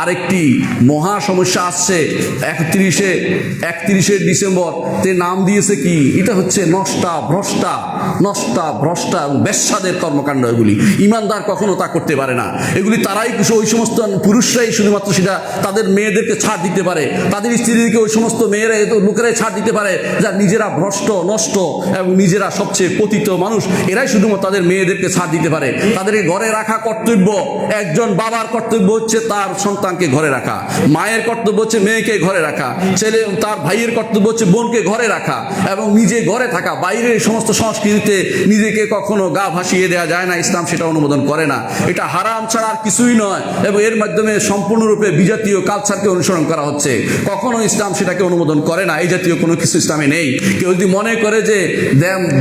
আরেকটি মহা সমস্যা আসছে। একত্রিশে একত্রিশে ডিসেম্বর। তে নাম দিয়েছে কি? এটা হচ্ছে নষ্টা, ভ্রষ্টা নষ্টা, ভ্রষ্টা এবং বেশ্যাদের কর্মকাণ্ড এগুলি। ইমানদার কখনো তা করতে পারে না। এগুলি তারাই ওই সমস্ত পুরুষরাই শুধুমাত্র সেটা তাদের মেয়েদেরকে ছাড় দিতে পারে। তাদের স্ত্রীদেরকে ওই সমস্ত মেয়েরা, লোকেরাই ছাড় দিতে পারে যা নিজেরা ভ্রষ্ট, নষ্ট এবং নিজেরা সবচেয়ে পতিত মানুষ। এরাই শুধুমাত্র তাদের মেয়েদেরকে ছাড় দিতে পারে। তাদেরকে ঘরে রাখা কর্তব্য, একজন বাবার কর্তব্য হচ্ছে তার সন্তানকে ঘরে রাখা। মায়ের কর্তব্য হচ্ছে মেয়েকে ঘরে রাখা। ছেলে তার ভাইয়ের কর্তব্য হচ্ছে বোনকে ঘরে রাখা এবং নিজে ঘরে থাকা। বাইরের সমস্ত সংস্কৃতিতে নিজেকে কখনো গা ভাসিয়ে দেওয়া যায় না, ইসলাম সেটা অনুমোদন করে না। এটা হারাম ছাড়া আর কিছুই নয় এবং এর মাধ্যমে সম্পূর্ণরূপে বিজাতীয় কালচারকে অনুসরণ করা হচ্ছে। কখনো ইসলাম সেটাকে অনুমোদন করে না। এই জাতীয় কোনো কিছু ইসলামে নেই। কেউ যদি মনে করে যে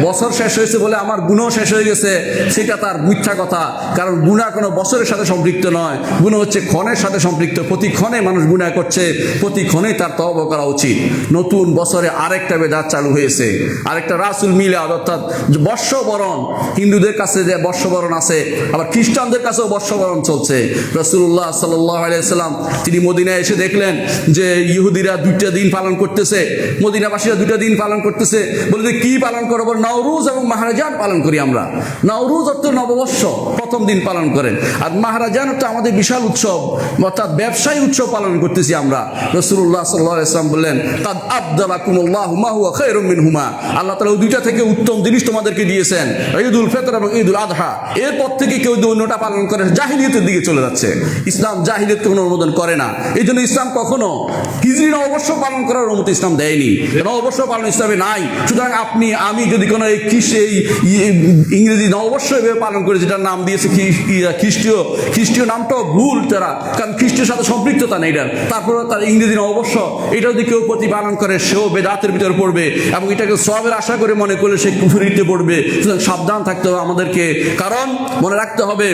বছর শেষ হয়েছে বলে আমার গুণও শেষ হয়ে গেছে, সেটা তার মিথ্যা কথা। কারণ গুণা কোনো বছরের সাথে সম্পৃক্ত নয়। গুণ হচ্ছে ক্ষণের সাথে সম্পৃক্ত। প্রতি ক্ষণে মানুষ গুণা করছে, প্রতি ক্ষণেই তার তব করা উচিত। নতুন বছরে আরেকটা বেদাত চালু হয়েছে। আরেকটা রাসুল মিলাদ অর্থাৎ বর্ষবরণ। হিন্দুদের কাছে যে বর্ষবরণ আছে, আবার খ্রিস্টানদের কাছেও বর্ষবরণ চলছে। রসুল্লাহ সাল্লাহ আলাইসাল্লাম তিনি মদিনায় এসে দেখলেন যে ইহুদিরা দুইটা দিন পালন করতেছে, মদিনাবাসীরা দুইটা দিন পালন করতেছে। বলে যে কি পালন করব? নওরুজ এবং মাহারাজান পালন করি আমরা। নওরুজ অর্থ নববর্ষ, প্রথম দিন পালন করেন। আর মাহারাজান হচ্ছে আমাদের বিশাল উৎসব। অর্থাৎ ব্যবসায়ী উৎসব পালন করতেছি আমরা। রসুল্লাহ সাল্লাহ ইসলাম বললেন তাদ আবদালাকুমুল্লাহ মাহুয়া খৈরুম মিন হুমা আল্লাহ তালা দুইটা থেকে উত্তম জিনিস তোমাদেরকে দিয়েছেন ঈদ উল ফেতর এবং ঈদ উল আদহা। এরপর থেকে কেউ যদি অন্যটা পালন করে, জাহিলিয়তের দিকে চলে যাচ্ছে। ইসলাম জাহিলিয়তকে কোনো অনুমোদন করে না। এই জন্য ইসলাম কখনো হিজরি নববর্ষ পালন করার অনুমতি ইসলাম দেয়নি। নববর্ষ পালন ইসলামে নাই। সুতরাং আপনি, আমি যদি কোনো এই খ্রিস্ট, এই ইংরেজি নববর্ষ পালন করে যেটার নাম দিয়েছে খ্রিস্টীয় খ্রিস্টীয় নামটাও ভুল তারা কারণ খ্রিস্টের সাথে সম্পৃক্ততা নেই এটার তারপরে তার ইংরেজি নববর্ষ এটা যদি কেউ প্রতিপালন করে, সেও বেদাতের ভিতরে পড়বে এবং এটাকে সবের আশা করে মনে করলে সে কুফুরিতে পড়বে। সুতরাং সাবধান থাকতে হবে আমাদেরকে। কারণ মনে রাখতে হবে,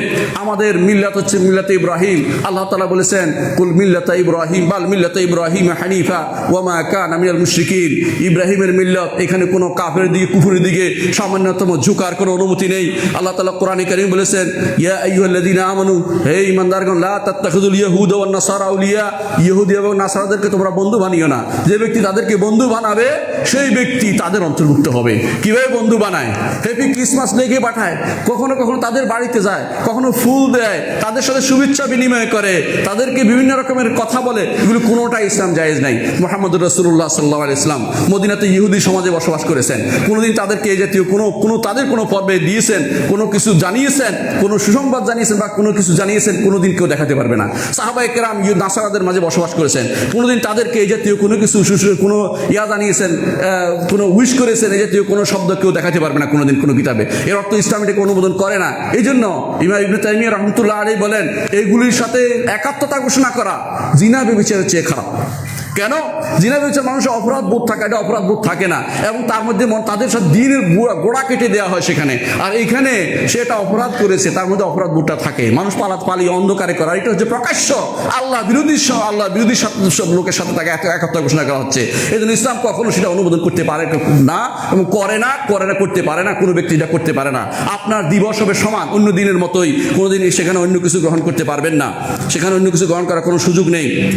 আমাদের মিল্লাত হচ্ছে মিল্লাত ইব্রাহিম। আল্লাহ তালা বলেছেন, কুল মিল্লাত ইব্রাহিম, বাল মিল্লাত ইব্রাহিম হানিফা ওয়ামা কান আমিয়াল মুশরিকিন। ইব্রাহিমের মিল্লত এখানে কোনো কাফের দিকে, কুফুরের দিকে সামান্যতম ঝুঁকার কোনো অনুমতি নেই। আল্লাহ তালা কোরআনে কারিম বলেছেন, ইয়া আইয়ুহাল্লাযীনা আমানু, হে ঈমানদারগণ, লা তাত্তাখিযুল ইয়াহুদা ওয়ান নাসারা আউলিয়া ইহুদি এবং নাসারাদেরকে তোমরা বন্ধু বানিও না। যে ব্যক্তি তাদেরকে বন্ধু বানাবে, সেই ব্যক্তি তাদের অন্তর্ভুক্ত হবে। কীভাবে বন্ধু বানায়? হ্যাপি ক্রিসমাস লিখে পাঠায়, কখনো কখনো তাদের বাড়িতে যায়, কখনো ফুল দেয়, তাদের সাথে শুভেচ্ছা বিনিময় করে, তাদেরকে বিভিন্ন রকমের কথা বলে, এগুলো কোনোটাই ইসলাম জায়েজ নাই। মোহাম্মদ রসুল্লাহ সাল্লাহ ইসলাম মদিনাতে ইহুদি সমাজে বসবাস করেছেন। কোনোদিন তাদেরকে এই জাতীয় কোনো কোনো, তাদের কোনো পর্বে দিয়েছেন, কোনো কিছু জানিয়েছেন, কোনো সুসংবাদ জানিয়েছেন বা কোনো কিছু জানিয়েছেন, কোনোদিন কেউ দেখাতে পারবে না। সাহাবাই নাসারাদের মাঝে বসবাস করেছেন। কোনোদিন তাদেরকে এই জাতীয় কোনো কিছু কোনো ইয়া জানিয়েছেন কোনো উইশ করেছেন, এই জাতীয় কোনো শব্দ কেউ দেখাতে পারবে না কোনোদিন কোনো কিতাবে। এর অর্থ ইসলাম এটাকে অনুমোদন করে না। এই জন্য ইমা ইবনে তাইমিয়া রহমতুল্লাহ আলী বলেন, এইগুলির সাথে একাত্মতা ঘোষণা করা, জিনা বেবিচারের চেয়ে খারাপ। কেন? জিনা বেবিচার মানুষের অপরাধ বোধ থাকে, এটা অপরাধ বোধ থাকে না। এবং তার মধ্যে তাদের সাথে দিনের গোড়া- কেটে দেওয়া হয় সেখানে। আর এইখানে সে এটা অপরাধ করেছে, তার মধ্যে অপরাধ বোধটা থাকে। মানুষ পালাত পালি অন্ধকারে করা। এটা হচ্ছে প্রকাশ্য আল্লাহ বিরোধী আল্লাহ বিরোধী সব লোকের সাথে তাকে এক- একাত্মতা ঘোষণা করা হচ্ছে। এই জন্য ইসলাম কখনো সেটা অনুমোদন করতে পারে না এবং করে না করে না, করতে পারে না। কোনো ব্যক্তি এটা করতে পারে না। আপনার দিবস হবে সমান, অন্য দিনের মতোই। কোনোদিন সেখানে অন্য কিছু গ্রহণ করতে পারবেন না। সেখানে অন্য কিছু গ্রহণ করার কোনো সুযোগ নেই।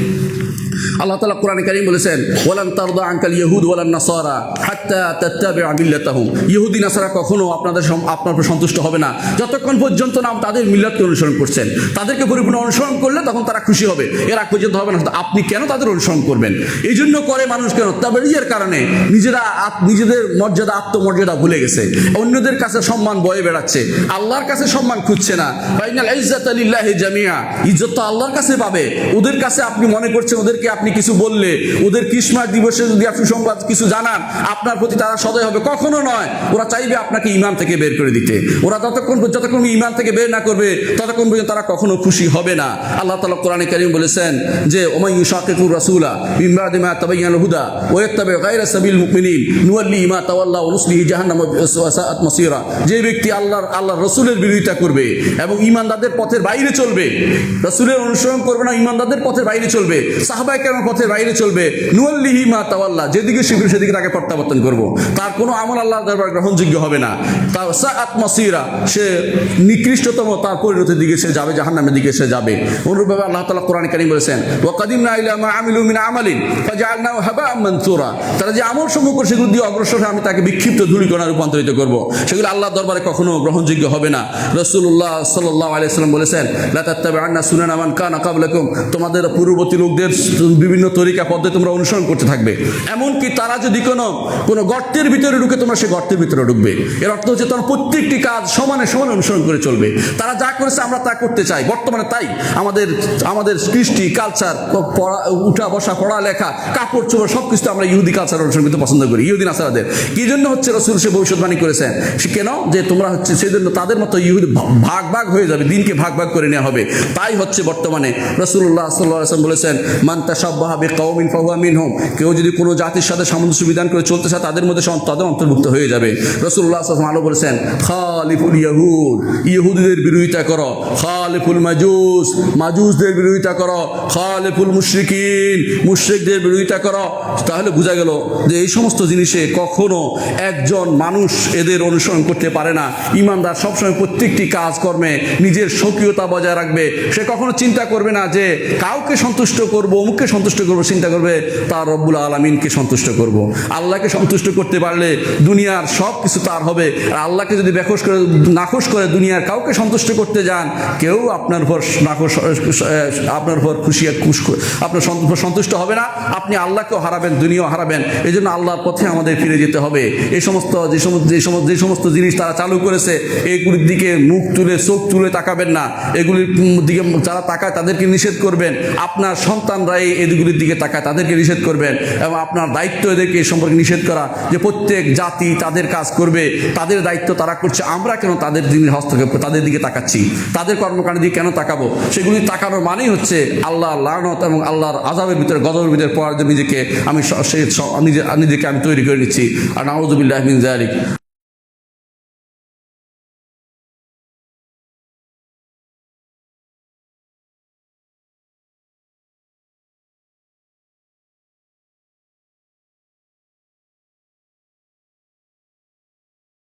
আল্লাহ তালা কোরআন কারিম বলেছেন, ওয়ালান তারদা আঙ্কাল ইহুদ ওয়ালান নাসারা হাত্তা তাত্তাবিআ মিল্লাতাহুম ইহুদি, নাসারা কখনো আপনাদের আপনার সন্তুষ্ট হবে না। যতক্ষণ পর্যন্ত না তাদের মিল্লাতকে অনুসরণ করছেন। তাদেরকে পরিপূর্ণ অনুসরণ করলে তখন তারা খুশি হবে। এর আগ পর্যন্ত হবে না। আপনি কেন তাদের অনুসরণ করবেন? এই জন্য করে মানুষ কেন তাবেরিয়ার কারণে নিজেরা নিজেদের মর্যাদা, আত্মমর্যাদা ভুলে গেছে। অন্যদের কাছে সম্মান বয়ে বেড়াচ্ছে। আল্লাহর কাছে সম্মান খুঁজছে না। ফাইনাল ইজ্জাত লিল্লাহি জামিয়া ইজ্জত তো আল্লাহর কাছে পাবে। ওদের কাছে আপনি মনে করছেন ওদেরকে আপনি কিছু বললে, ওদের ক্রিসমাস দিবসে যদি আপনি সংবাদ কিছু জানান, আপনার প্রতি তারা সদয় হবে। কখনো নয়, ওরা চাইবে আপনাকে ইমান থেকে বের করে দিতে। ওরা ততক্ষণ যতক্ষণ ইমান থেকে বের না করবে, ততক্ষণ পর্যন্ত তারা কখনো খুশি হবে না। আল্লাহ তালা কোরআনে কারিম বলেছেন যে শাকিকুর রাসূলা সাবিল সাআত যে ব্যক্তি আল্লাহর বিরোধিতা করবে এবং পথের বাইরে চলবে, রাসূলের অনুসরণ করবে না ঈমানদারদের পথের বাইরে চলবে সাহাবাই কেন পথে বাইরে চলবে? নুয়াল্লিহি মা তাওয়াল্লা, যেদিকে শিবির সেদিকে তাকে প্রত্যাবর্তন করব। তার কোনো আমল আল্লাহ দরবার গ্রহণযোগ্য হবে না। তার সাআত মাসিরা, সে নিকৃষ্টতম তার পরিণতির দিকে সে যাবে, জাহান্নামের দিকে সে যাবে। অনুরূপভাবে আল্লাহ তালা কোরআন কারিম বলেছেন ওয়া কাদিমনা ইলা মা আমিলু মিন আমালিন ফাজআলনাহু হাবাআম মানসুরা। তারা যে আমল সমূহ করে সেগুলো দিয়ে অগ্রসর আমি তাকে বিক্ষিপ্ত ধূলিকণা রূপান্তরিত করব। সেগুলো আল্লাহ দরবারে কখনো গ্রহণযোগ্য হবে না। রসুল্লাহ সাল্লাহ আলাইসাল্লাম বলেছেন লাতাত্তাবে আন্না সুনান আমান কানা কাবলাকুম তোমাদের পূর্ববর্তী লোকদের বিভিন্ন তরিকা, পদ্ধতি তোমরা অনুসরণ করতে থাকবে। এমনকি তারা যদি কোনো কোনো গর্তের ভিতরে ঢুকে তোমরা সে গর্তের ভিতরে ঢুকবে। এর অর্থ হচ্ছে তোমার প্রত্যেকটি কাজ সমানে সমানে অনুসরণ করে চলবে। তারা যা করেছে আমরা তা করতে চাই। বর্তমানে তাই আমাদের আমাদের কৃষ্টি কালচার পড়া, উঠা, বসা, পড়ালেখা, কাপড়, চোপড় সব কিছু আমরা ইহুদি কালচার অনুসরণ করতে পছন্দ করি। ইহুদি নাসারাদের। কি জন্য হচ্ছে রসুল সে ভবিষ্যৎবাণী করেছেন? সে কেন? যে তোমরা হচ্ছে সেই জন্য তাদের মতো ইহুদি ভাগ ভাগ হয়ে যাবে। দিনকে ভাগ ভাগ করে নেওয়া হবে। তাই হচ্ছে বর্তমানে রসুল্লাহ সাল্লাহ বলেছেন মান্তা সাব্বাহাবে কৌমিন ফাহুয়ামিন হোম কেউ যদি কোনো জাতির সাথে সামঞ্জস্য বিধান করে চলতে চায়, তাদের মধ্যে তাদের অন্তর্ভুক্ত হয়ে যাবে। রসুল্লাহ আসলাম আলো বলেছেন, খালিফুল ইয়াহুদ, ইহুদিদের বিরোধিতা করো। খালিফুল মাজুস মাজুসদের বিরোধিতা করো। খালিফুল মুশরিকিন, মুশরিকদের বিরোধিতা করো। তাহলে বোঝা গেল যে এই সমস্ত জিনিসে কখনো একজন মানুষ এদের অনুসরণ করতে পারে না। ইমানদার সবসময় প্রত্যেকটি কাজকর্মে নিজের স্বকীয়তা বজায় রাখবে। সে কখনো চিন্তা করবে না যে কাউকে সন্তুষ্ট করব অমুককে সন্তুষ্ট করব, চিন্তা করবে, তার রব্বুল আলমিনকে সন্তুষ্ট করব। আল্লাহকে সন্তুষ্ট করতে পারলে দুনিয়ার সব কিছু তার হবে। আর আল্লাহকে যদি বেখোশ করে, নাখোশ করে দুনিয়ার কাউকে সন্তুষ্ট করতে যান, কেউ আপনার উপর নাখোশ আপনার উপর খুশি, খুশ, আপনার সন্ত- সন্তুষ্ট হবে না। আপনি আল্লাহকেও হারাবেন, দুনিয়াও হারাবেন। এই জন্য আল্লাহর পথে আমাদের ফিরে যেতে হবে। এই সমস্ত, যে সমস্ত যে সমস্ত যে সমস্ত জিনিস তারা চালু করেছে এইগুলির দিকে মুখ তুলে, চোখ তুলে তাকাবেন না। এগুলির দিকে যারা তাকায় তাদেরকে নিষেধ করবেন। আপনার সন্তানরা এই এগুলির দিকে তাকায় তাদেরকে নিষেধ করবেন এবং আপনার দায়িত্ব এদেরকে এই সম্পর্কে নিষেধ করা যে প্রত্যেক জাতি তাদের কাজ করবে, তাদের দায়িত্ব তারা করছে, আমরা কেন তাদের দিনের হস্তক্ষেপ তাদের দিকে তাকাচ্ছি? তাদের কর্মকাণ্ডের দিকে কেন তাকাবো? সেগুলি তাকানোর মানেই হচ্ছে আল্লাহ লানত এবং আল্লাহর আজাবের ভিতরে, গজবের ভিতরে পড়ার জন্য নিজেকে আমি নিজেকে আমি তৈরি করে নিচ্ছি। আর মিন জালিক